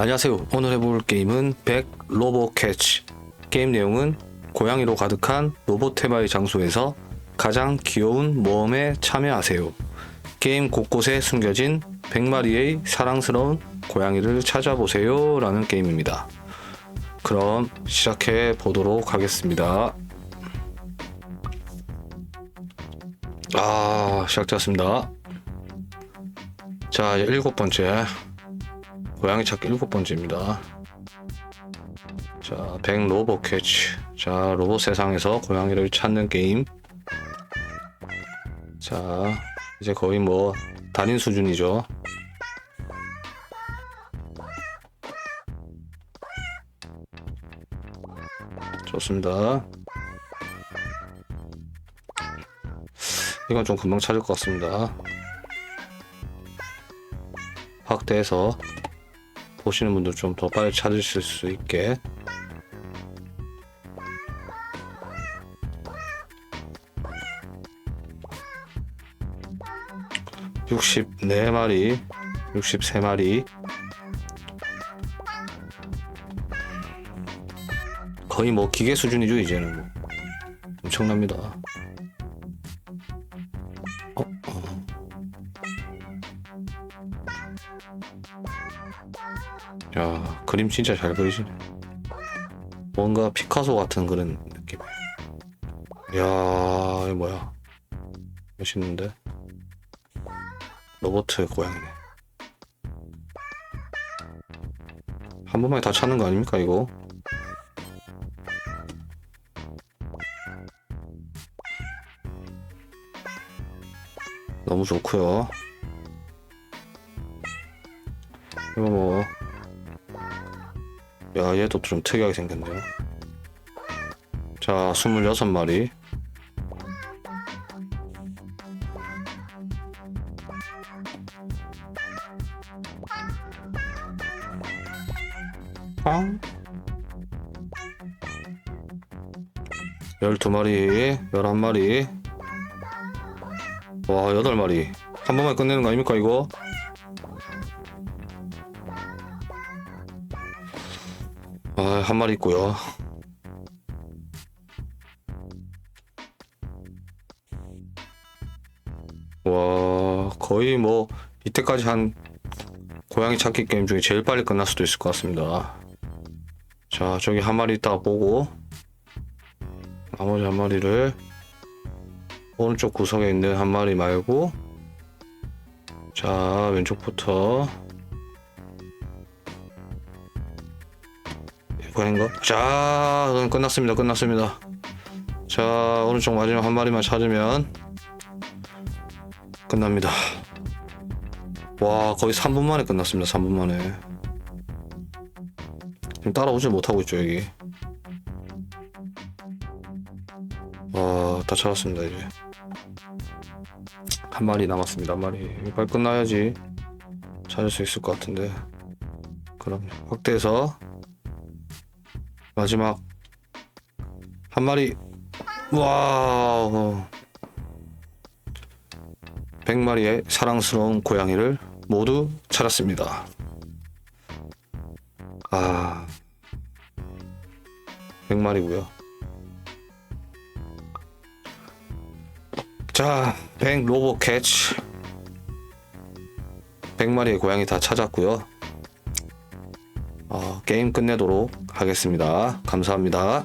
안녕하세요. 오늘 해볼 게임은 백 로보 캐치. 게임 내용은 고양이로 가득한 로봇 테마의 장소에서 가장 귀여운 모험에 참여하세요. 게임 곳곳에 숨겨진 100마리의 사랑스러운 고양이를 찾아보세요. 라는 게임입니다. 그럼 시작해 보도록 하겠습니다. 아, 시작되었습니다. 자, 일곱 번째. 고양이 찾기 일곱 번째입니다. 자, 백 로봇 캐치. 자, 로봇 세상에서 고양이를 찾는 게임. 자, 이제 거의 뭐 단인 수준이죠. 좋습니다. 이건 좀 금방 찾을 것 같습니다. 확대해서 보시는 분들 좀 더 빨리 찾으실 수 있게. 육십네 마리 육십세 마리. 거의 뭐 기계 수준이죠 이제는. 뭐 엄청납니다. 어, 야 그림 진짜 잘 그리시네. 뭔가 피카소 같은 그런 느낌. 야 이거 뭐야? 멋있는데? 로버트 고양이네. 한 번만에 다 찾는 거 아닙니까 이거? 너무 좋고요. 이거 뭐 야, 얘도 좀 특이하게 생겼네요. 자, 26마리. 아? 12마리, 11마리. 와, 8마리. 한 번만 끝내는 거 아닙니까, 이거? 아, 한 마리 있고요. 와, 거의 뭐 이때까지 한 고양이 찾기 게임 중에 제일 빨리 끝날 수도 있을 것 같습니다. 자, 저기 한 마리 있다가 보고 나머지 한 마리를 오른쪽 구석에 있는 한 마리 말고 자, 왼쪽부터 고양인가? 자, 그럼 끝났습니다. 끝났습니다. 자, 오른쪽 마지막 한 마리만 찾으면 끝납니다. 와, 거의 3분 만에 끝났습니다. 3분 만에. 지금 따라오지 못하고 있죠, 여기. 와, 다 찾았습니다, 이제. 한 마리 남았습니다, 한 마리. 빨리 끝나야지 찾을 수 있을 것 같은데. 그럼 확대해서 마지막 한 마리. 와우. 100마리의 사랑스러운 고양이를 모두 찾았습니다. 아 100마리고요. 자, 100 로봇 캐치. 100마리의 고양이 다 찾았고요 어, 게임 끝내도록 하겠습니다. 감사합니다.